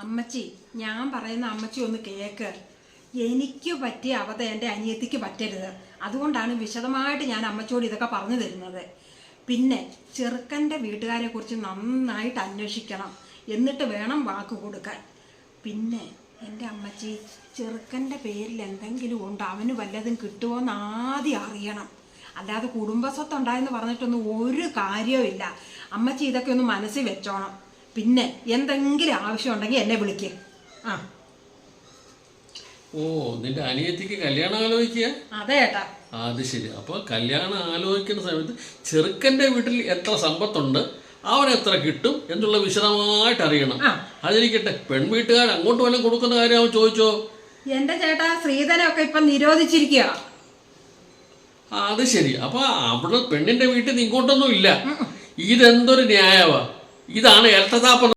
അമ്മച്ചി ഞാൻ പറയുന്ന അമ്മച്ചി ഒന്ന് കേക്ക്. എനിക്ക് പറ്റിയ അവധ എന്റെ അനിയത്തിക്ക് പറ്റരുത്. അതുകൊണ്ടാണ് വിശദമായിട്ട് ഞാൻ അമ്മച്ചോട് ഇതൊക്കെ പറഞ്ഞു തരുന്നത്. പിന്നെ ചെറുക്കന്റെ വീട്ടുകാരെ കുറിച്ച് നന്നായിട്ട് അന്വേഷിക്കണം. എന്നിട്ട് വേണം വാക്ക് കൊടുക്കാൻ. പിന്നെ എന്റെ അമ്മച്ചി ചെറുക്കന്റെ പേരിൽ എന്തെങ്കിലും ഉണ്ട്? അവന് വല്ലതും കിട്ടുമോ എന്ന് ആദ്യം അറിയണം. അല്ലാതെ കുടുംബസ്വത്ത് ഉണ്ടായെന്ന് പറഞ്ഞിട്ടൊന്നും ഒരു കാര്യവും അമ്മച്ചി ഇതൊക്കെ ഒന്ന് മനസ്സിൽ വെച്ചോണം. പിന്നെ എന്തെങ്കിലും ആവശ്യം ഉണ്ടെങ്കിൽ എന്നെ വിളിക്ക്. ആ. ഓ നിന്റെ അനിയത്തിക്ക് കല്യാണം ആലോചിക്കുക? അതെ ഏട്ടാ. അത് ശരി. അപ്പോൾ കല്യാണം ആലോചിക്കുന്ന സമയത്ത് ചെറുക്കന്റെ വീട്ടിൽ എത്ര സമ്പത്തുണ്ട് അവൻ എത്ര കിട്ടും എന്നുള്ള വിശദമായിട്ട് അറിയണം. അതിരിക്കട്ടെ പെൺവീട്ടുകാർ അങ്ങോട്ട് വല്ലതും കൊടുക്കുന്ന കാര്യം അവൻ ചോദിച്ചോ? എന്റെ ചേട്ടാ ശ്രീധനൊക്കെ ഇപ്പൊ നിരോധിച്ചിരിക്കുക അത് ശരി. അപ്പൊ അവിടെ പെണ്ണിന്റെ വീട്ടിൽ നിന്ന് ഇങ്ങോട്ടൊന്നും ഇല്ല. ഇതെന്തൊരു ന്യായവാ? ഇതാണ് ഇരട്ടത്താപ്പം